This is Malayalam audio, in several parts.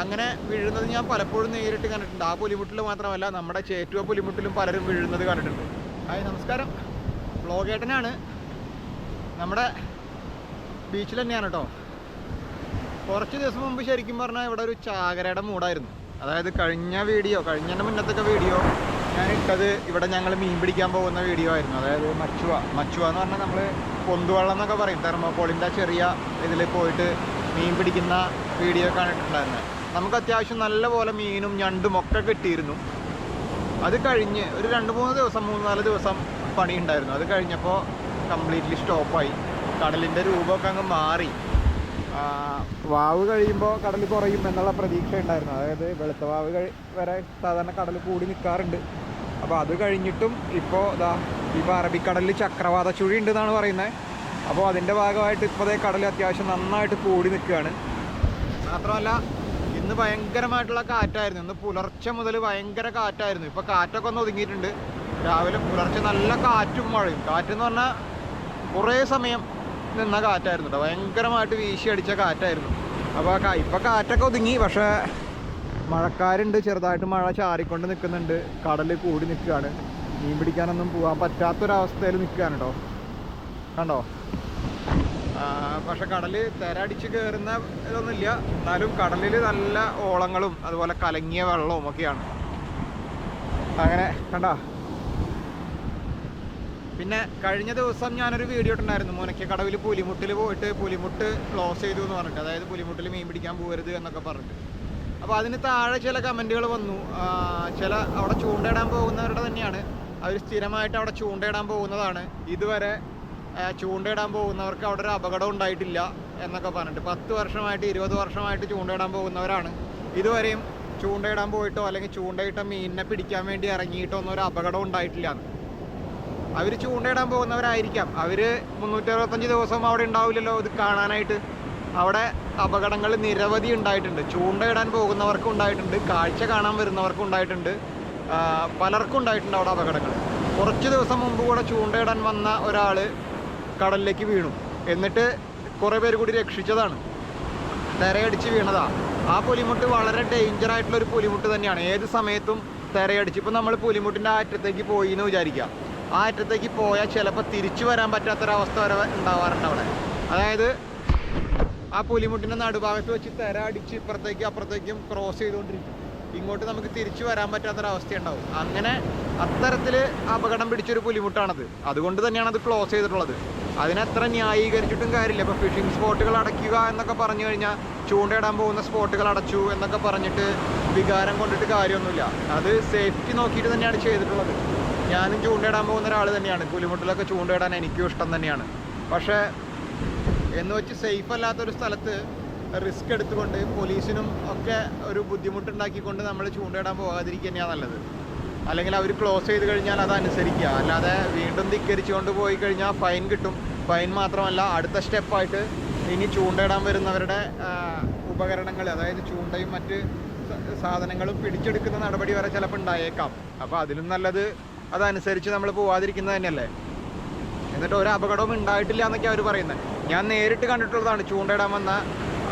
അങ്ങനെ വീഴുന്നത് ഞാൻ പലപ്പോഴും നേരിട്ട് കണ്ടിട്ടുണ്ട്. ആ പുലിമുട്ടിൽ മാത്രമല്ല നമ്മുടെ ചേറ്റുവ പുലിമുട്ടിലും പലരും വീഴുന്നത് കണ്ടിട്ടുണ്ട്. ഹായ് നമസ്കാരം. വ്ളോഗേട്ടനാണ് നമ്മുടെ ബീച്ചിൽ തന്നെയാണ് കേട്ടോ കുറച്ച് ദിവസം മുമ്പ് ശരിക്കും പറഞ്ഞാൽ ഇവിടെ ഒരു ചാകരയുടെ മൂടായിരുന്നു. അതായത് കഴിഞ്ഞ വീഡിയോ കഴിഞ്ഞ മുന്നത്തൊക്കെ വീഡിയോ ഞാൻ ഇട്ടത് ഇവിടെ ഞങ്ങൾ മീൻ പിടിക്കാൻ പോകുന്ന വീഡിയോ ആയിരുന്നു. അതായത് മച്ചുവ. മച്ചുവ എന്ന് പറഞ്ഞാൽ നമ്മൾ പൊന്തുവള്ളം എന്നൊക്കെ പറയും. തെർമോക്കോളിന്റെ ചെറിയ ഇതിൽ പോയിട്ട് മീൻ പിടിക്കുന്ന വീഡിയോ കണ്ടിട്ടുണ്ടായിരുന്നത് നമുക്ക് അത്യാവശ്യം നല്ലപോലെ മീനും ഞണ്ടും ഒക്കെ കിട്ടിയിരുന്നു. അത് കഴിഞ്ഞ് ഒരു രണ്ട് മൂന്ന് ദിവസം മൂന്ന് നാല് ദിവസം പണി ഉണ്ടായിരുന്നു അത് കഴിഞ്ഞപ്പോൾ കംപ്ലീറ്റ്ലി സ്റ്റോപ്പായി. കടലിന്റെ രൂപമൊക്കെ അങ്ങ് മാറി. വാവ് കഴിയുമ്പോൾ കടൽ കുറയും എന്നുള്ള പ്രതീക്ഷ ഉണ്ടായിരുന്നു. അതായത് വെളുത്ത വാവ് കഴി വരെ സാധാരണ കടൽ കൂടി നിൽക്കാറുണ്ട് അപ്പോൾ അത് കഴിഞ്ഞിട്ടും ഇപ്പോൾ ഇതാ ഇപ്പോൾ അറബിക്കടലിൽ ചക്രവാത ചുഴി ഉണ്ടെന്നാണ് പറയുന്നത് അപ്പോൾ അതിന്റെ ഭാഗമായിട്ട് ഇപ്പോഴത്തെ കടൽ അത്യാവശ്യം നന്നായിട്ട് കൂടി നിൽക്കുകയാണ്. മാത്രമല്ല ഇന്ന് ഭയങ്കരമായിട്ടുള്ള കാറ്റായിരുന്നു. ഇന്ന് പുലർച്ചെ മുതൽ ഭയങ്കര കാറ്റായിരുന്നു. ഇപ്പോൾ കാറ്റൊക്കെ ഒന്ന് ഒതുങ്ങിയിട്ടുണ്ട്. രാവിലെ പുലർച്ചെ നല്ല കാറ്റും മഴയും. കാറ്റെന്ന് പറഞ്ഞാൽ കുറേ സമയം നിന്ന കാറ്റായിരുന്നു കേട്ടോ ഭയങ്കരമായിട്ട് വീശി അടിച്ച കാറ്റായിരുന്നു. അപ്പോൾ ഇപ്പോൾ കാറ്റൊക്കെ ഒതുങ്ങി. പക്ഷേ മഴക്കാരുണ്ട്. ചെറുതായിട്ട് മഴ ചാറിക്കൊണ്ട് നിൽക്കുന്നുണ്ട്. കടൽ കൂടി നിൽക്കുകയാണ്. മീൻ പിടിക്കാനൊന്നും പോകാൻ പറ്റാത്തൊരവസ്ഥയിൽ നിൽക്കുകയാണ് കേട്ടോ കണ്ടോ? പക്ഷെ കടൽ തിരടിച്ച് കയറുന്ന ഇതൊന്നുമില്ല. എന്നാലും കടലിൽ നല്ല ഓളങ്ങളും അതുപോലെ കലങ്ങിയ വെള്ളവും ഒക്കെയാണ്. അങ്ങനെ കണ്ടോ? പിന്നെ കഴിഞ്ഞ ദിവസം ഞാനൊരു വീഡിയോ ഇട്ടുണ്ടായിരുന്നു മുനക്കക്കടവിൽ പുലിമുട്ടിൽ പോയിട്ട് പുലിമുട്ട് ക്ലോസ് ചെയ്തു എന്ന് പറഞ്ഞിട്ട്. അതായത് പുലിമുട്ടിൽ മീൻ പിടിക്കാൻ പോകരുത് എന്നൊക്കെ പറഞ്ഞിട്ട്. അപ്പോൾ അതിന് താഴെ ചില കമന്റുകൾ വന്നു. ചില അവിടെ ചൂണ്ടയിടാൻ പോകുന്നവരുടെ തന്നെയാണ്. അവർ സ്ഥിരമായിട്ട് അവിടെ ചൂണ്ടയിടാൻ പോകുന്നതാണ്. ഇതുവരെ ചൂണ്ടയിടാൻ പോകുന്നവർക്ക് അവിടെ ഒരു അപകടം ഉണ്ടായിട്ടില്ല എന്നൊക്കെ പറഞ്ഞിട്ട് പത്ത് വർഷമായിട്ട് ഇരുപത് വർഷമായിട്ട് ചൂണ്ടയിടാൻ പോകുന്നവരാണ്. ഇതുവരെയും ചൂണ്ടയിടാൻ പോയിട്ടോ അല്ലെങ്കിൽ ചൂണ്ടയിട്ട മീനിനെ പിടിക്കാൻ വേണ്ടി ഇറങ്ങിയിട്ടോ ഒന്നും ഒരു അപകടം ഉണ്ടായിട്ടില്ല. അവർ ചൂണ്ടയിടാൻ പോകുന്നവരായിരിക്കാം. അവർ മുന്നൂറ്റി അറുപത്തഞ്ച് ദിവസം അവിടെ ഉണ്ടാവില്ലല്ലോ ഇത് കാണാനായിട്ട്. അവിടെ അപകടങ്ങൾ നിരവധി ഉണ്ടായിട്ടുണ്ട്. ചൂണ്ടയിടാൻ പോകുന്നവർക്കും ഉണ്ടായിട്ടുണ്ട് കാഴ്ച കാണാൻ വരുന്നവർക്കും ഉണ്ടായിട്ടുണ്ട്. പലർക്കും ഉണ്ടായിട്ടുണ്ട് അവിടെ അപകടങ്ങൾ. കുറച്ച് ദിവസം മുമ്പ് കൂടെ ചൂണ്ടയിടാൻ വന്ന ഒരാൾ കടലിലേക്ക് വീണു. എന്നിട്ട് കുറേ പേര് കൂടി രക്ഷിച്ചതാണ്. തിരയടിച്ച് വീണതാ. ആ പുലിമുട്ട് വളരെ ഡേഞ്ചർ ആയിട്ടുള്ള ഒരു പുലിമുട്ട് തന്നെയാണ്. ഏത് സമയത്തും തിരയടിച്ച്. ഇപ്പം നമ്മൾ പുലിമുട്ടിന്റെ ആ അറ്റത്തേക്ക് പോയി എന്ന് വിചാരിക്കുക ആ അറ്റത്തേക്ക് പോയാൽ ചിലപ്പോൾ തിരിച്ചു വരാൻ പറ്റാത്തൊരവസ്ഥ വരെ ഉണ്ടാവാറുണ്ട് അവിടെ. അതായത് ആ പുലിമുട്ടിന്റെ നടുഭാഗത്ത് വെച്ച് തിര അടിച്ച് ഇപ്പുറത്തേക്കും അപ്പുറത്തേക്കും ക്രോസ് ചെയ്തുകൊണ്ടിരിക്കും ഇങ്ങോട്ട് നമുക്ക് തിരിച്ചു വരാൻ പറ്റാത്തൊരവസ്ഥ ഉണ്ടാവും അങ്ങനെ അത്തരത്തിൽ അപകടം പിടിച്ചൊരു പുലിമുട്ടാണത്. അതുകൊണ്ട് തന്നെയാണ് അത് ക്ലോസ് ചെയ്തിട്ടുള്ളത്. അതിനെത്ര ന്യായീകരിച്ചിട്ടും കാര്യമില്ല. ഇപ്പോൾ ഫിഷിംഗ് സ്പോട്ടുകൾ അടയ്ക്കുക എന്നൊക്കെ പറഞ്ഞു കഴിഞ്ഞാൽ ചൂണ്ടയിടാൻ പോകുന്ന സ്പോട്ടുകൾ അടച്ചു എന്നൊക്കെ പറഞ്ഞിട്ട് വികാരം കൊണ്ടിട്ട് കാര്യമൊന്നുമില്ല. അത് സേഫ്റ്റി നോക്കിയിട്ട് തന്നെയാണ് ചെയ്തിട്ടുള്ളത്. ഞാനും ചൂണ്ടയിടാൻ പോകുന്ന ഒരാൾ തന്നെയാണ്. പുലിമുട്ടിലൊക്കെ ചൂണ്ടയിടാൻ എനിക്കും ഇഷ്ടം തന്നെയാണ്. പക്ഷേ എന്ന് വെച്ച് സേഫ് അല്ലാത്തൊരു സ്ഥലത്ത് റിസ്ക് എടുത്തുകൊണ്ട് പോലീസിനും ഒക്കെ ഒരു ബുദ്ധിമുട്ടുണ്ടാക്കിക്കൊണ്ട് നമ്മൾ ചൂണ്ടയിടാൻ പോകാതിരിക്കുക തന്നെയാണ് നല്ലത്. അല്ലെങ്കിൽ അവർ ക്ലോസ് ചെയ്ത് കഴിഞ്ഞാൽ അത് അനുസരിക്കുക. അല്ലാതെ വീണ്ടും ധിക്കരിച്ചുകൊണ്ട് പോയി കഴിഞ്ഞാൽ ഫൈൻ കിട്ടും. ഫൈൻ മാത്രമല്ല അടുത്ത സ്റ്റെപ്പായിട്ട് ഇനി ചൂണ്ടയിടാൻ വരുന്നവരുടെ ഉപകരണങ്ങൾ അതായത് ചൂണ്ടയും മറ്റ് സാധനങ്ങളും പിടിച്ചെടുക്കുന്ന നടപടി വരെ ചിലപ്പോൾ ഉണ്ടായേക്കാം. അപ്പോൾ അതിലും നല്ലത് അതനുസരിച്ച് നമ്മൾ പോവാതിരിക്കുന്നത് തന്നെയല്ലേ? എന്നിട്ട് ഒരു അപകടവും ഉണ്ടായിട്ടില്ല എന്നൊക്കെ അവർ പറയുന്നത്. ഞാൻ നേരിട്ട് കണ്ടിട്ടുള്ളതാണ് ചൂണ്ടയിടാൻ വന്ന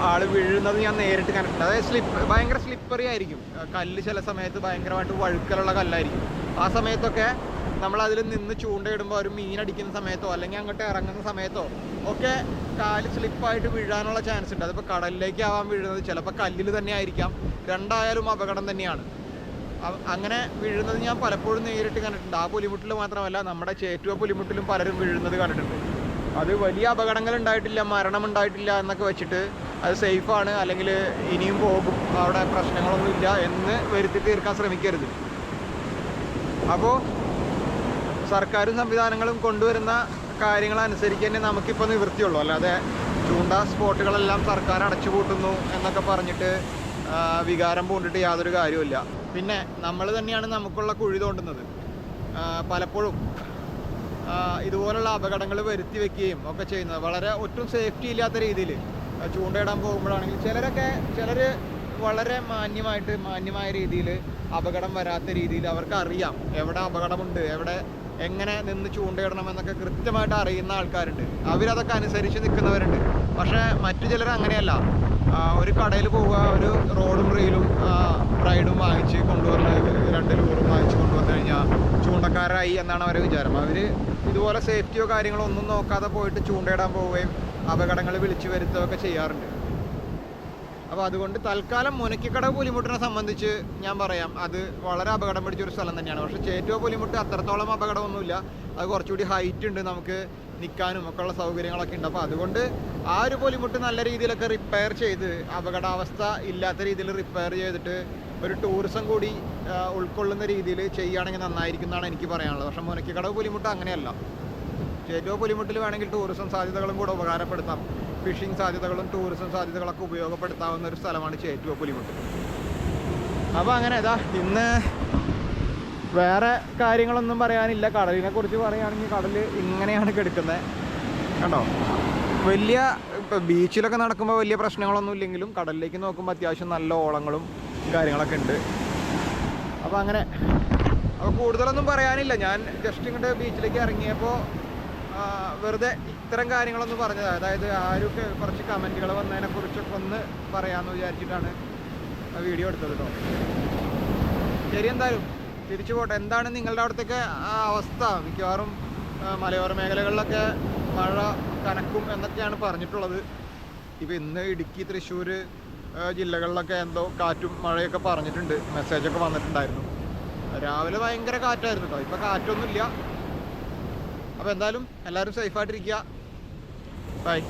ആൾ വീഴുന്നത് ഞാൻ നേരിട്ട് കണ്ടിട്ടുണ്ട്. അതായത് സ്ലിപ്പ് ഭയങ്കര സ്ലിപ്പറി ആയിരിക്കും. കല്ല് ചില സമയത്ത് ഭയങ്കരമായിട്ട് വഴുക്കലുള്ള കല്ലായിരിക്കും. ആ സമയത്തൊക്കെ നമ്മൾ അതിൽ നിന്ന് ചൂണ്ടയിടുമ്പോൾ ഒരു മീനടിക്കുന്ന സമയത്തോ അല്ലെങ്കിൽ അങ്ങോട്ട് ഇറങ്ങുന്ന സമയത്തോ ഒക്കെ കാൽ സ്ലിപ്പായിട്ട് വീഴാനുള്ള ചാൻസ് ഉണ്ട്. അതിപ്പോൾ കടലിലേക്ക് ആവാൻ വീഴുന്നത് ചിലപ്പോൾ കല്ലിൽ തന്നെ ആയിരിക്കാം. രണ്ടായാലും അപകടം തന്നെയാണ്. അങ്ങനെ വീഴുന്നത് ഞാൻ പലപ്പോഴും നേരിട്ട് കണ്ടിട്ടുണ്ട്. ആ പുലിമുട്ടിൽ മാത്രമല്ല നമ്മുടെ ചേറ്റുവ പുലിമുട്ടിലും പലരും വീഴുന്നത് കണ്ടിട്ടുണ്ട്. അത് വലിയ അപകടങ്ങൾ ഉണ്ടായിട്ടില്ല മരണം ഉണ്ടായിട്ടില്ല എന്നൊക്കെ വെച്ചിട്ട് അത് സേഫാണ്. അല്ലെങ്കിൽ ഇനിയും പോകും. അവിടെ പ്രശ്നങ്ങളൊന്നുമില്ല എന്ന് വരുത്തി തീർക്കാൻ ശ്രമിക്കരുത്. അപ്പോൾ സർക്കാരും സംവിധാനങ്ങളും കൊണ്ടുവരുന്ന കാര്യങ്ങൾ അനുസരിച്ച് തന്നെ നമുക്കിപ്പോൾ നിവൃത്തിയുള്ളൂ. അല്ലാതെ ചൂണ്ട സ്പോട്ടുകളെല്ലാം സർക്കാർ അടച്ചുപൂട്ടുന്നു എന്നൊക്കെ പറഞ്ഞിട്ട് വികാരം പൂണ്ടിട്ട് യാതൊരു കാര്യവുമില്ല. പിന്നെ നമ്മൾ തന്നെയാണ് നമുക്കുള്ള കുഴി തോണ്ടുന്നത്. പലപ്പോഴും ഇതുപോലുള്ള അപകടങ്ങൾ വരുത്തി വെക്കുകയും ഒക്കെ ചെയ്യുന്നത്. വളരെ ഒട്ടും സേഫ്റ്റി ഇല്ലാത്ത രീതിയിൽ ചൂണ്ടയിടാൻ പോകുമ്പോഴാണെങ്കിൽ ചിലരൊക്കെ ചിലർ വളരെ മാന്യമായിട്ട് മാന്യമായ രീതിയിൽ അപകടം വരാത്ത രീതിയിൽ അവർക്ക് അറിയാം എവിടെ അപകടമുണ്ട് എവിടെ എങ്ങനെ നിന്ന് ചൂണ്ടയിടണം എന്നൊക്കെ കൃത്യമായിട്ട് അറിയുന്ന ആൾക്കാരുണ്ട്. അവരതൊക്കെ അനുസരിച്ച് നിൽക്കുന്നവരുണ്ട്. പക്ഷേ മറ്റു ചിലർ അങ്ങനെയല്ല. ഒരു കടയിൽ പോവുക ഒരു റോഡും റീലും ബ്രൈഡും വാങ്ങിച്ച് കൊണ്ടുവന്ന് രണ്ട് ലൂറും വാങ്ങിച്ച് കൊണ്ടുവന്നു കഴിഞ്ഞാൽ ചൂണ്ടക്കാരായി എന്നാണ് അവരെ വിചാരം. അവർ ഇതുപോലെ സേഫ്റ്റിയോ കാര്യങ്ങളോ ഒന്നും നോക്കാതെ പോയിട്ട് ചൂണ്ടയിടാൻ പോവുകയും അപകടങ്ങൾ വിളിച്ചു വരുത്തുകയൊക്കെ ചെയ്യാറുണ്ട്. അപ്പോൾ അതുകൊണ്ട് തൽക്കാലം മുനക്കിക്കട പുലിമുട്ടിനെ സംബന്ധിച്ച് ഞാൻ പറയാം. അത് വളരെ അപകടം പിടിച്ചൊരു സ്ഥലം തന്നെയാണ്. പക്ഷേ ചേറ്റുവ പുലിമുട്ട് അത്രത്തോളം അപകടമൊന്നുമില്ല. അത് കുറച്ചുകൂടി ഹൈറ്റ് ഉണ്ട്. നമുക്ക് നിൽക്കാനും ഒക്കെ ഉള്ള സൗകര്യങ്ങളൊക്കെ ഉണ്ട്. അപ്പോൾ അതുകൊണ്ട് ആ ഒരു പുലിമുട്ട് നല്ല രീതിയിലൊക്കെ റിപ്പയർ ചെയ്ത് അപകടാവസ്ഥ ഇല്ലാത്ത രീതിയിൽ റിപ്പയർ ചെയ്തിട്ട് ഒരു ടൂറിസം കൂടി ഉൾക്കൊള്ളുന്ന രീതിയിൽ ചെയ്യുകയാണെങ്കിൽ നന്നായിരിക്കും എന്നാണ് എനിക്ക് പറയാനുള്ളത്. പക്ഷേ മുനക്കിക്കടവ് പുലിമുട്ട് അങ്ങനെയല്ല. ചേറ്റുവ പുലിമുട്ടിൽ വേണമെങ്കിൽ ടൂറിസം സാധ്യതകളും കൂടെ ഉപകാരപ്പെടുത്താം. ഫിഷിംഗ് സാധ്യതകളും ടൂറിസം സാധ്യതകളൊക്കെ ഉപയോഗപ്പെടുത്താവുന്ന ഒരു സ്ഥലമാണ് ചേറ്റുവ പുലിമുട്ട് അപ്പോൾ അങ്ങനെ ഇതാ ഇന്ന് വേറെ കാര്യങ്ങളൊന്നും പറയാനില്ല. കടലിനെ കുറിച്ച് പറയുകയാണെങ്കിൽ കടൽ ഇങ്ങനെയാണ് കിടക്കുന്നത്. കണ്ടോ? വലിയ ഇപ്പം ബീച്ചിലൊക്കെ നടക്കുമ്പോൾ വലിയ പ്രശ്നങ്ങളൊന്നും ഇല്ലെങ്കിലും കടലിലേക്ക് നോക്കുമ്പോൾ അത്യാവശ്യം നല്ല ഓളങ്ങളും കാര്യങ്ങളൊക്കെ ഉണ്ട്. അപ്പോൾ അങ്ങനെ അപ്പോൾ കൂടുതലൊന്നും പറയാനില്ല. ഞാൻ ജസ്റ്റ് ഇങ്ങോട്ട് ബീച്ചിലേക്ക് ഇറങ്ങിയപ്പോൾ വെറുതെ ഇത്തരം കാര്യങ്ങളൊന്ന് പറഞ്ഞത്. അതായത് ആരൊക്കെ കുറച്ച് കമന്റുകൾ വന്നതിനെ കുറിച്ചൊക്കെ ഒന്ന് പറയാമെന്ന് വിചാരിച്ചിട്ടാണ് വീഡിയോ എടുത്തത് കേട്ടോ ശരി എന്തായാലും തിരിച്ചു പോട്ടെ. എന്താണ് നിങ്ങളുടെ അവിടത്തേക്ക് ആ അവസ്ഥ? മിക്കവാറും മലയോര മേഖലകളിലൊക്കെ മഴ കനക്കും എന്നൊക്കെയാണ് പറഞ്ഞിട്ടുള്ളത്. ഇപ്പോൾ ഇന്ന് ഇടുക്കി തൃശ്ശൂർ ജില്ലകളിലൊക്കെ എന്തോ കാറ്റും മഴയൊക്കെ പറഞ്ഞിട്ടുണ്ട്. മെസ്സേജൊക്കെ വന്നിട്ടുണ്ടായിരുന്നു. രാവിലെ ഭയങ്കര കാറ്റായിരുന്നു കേട്ടോ ഇപ്പോൾ കാറ്റൊന്നുമില്ല. അപ്പോൾ എന്തായാലും എല്ലാവരും സേഫായിട്ടിരിക്കുക ബൈ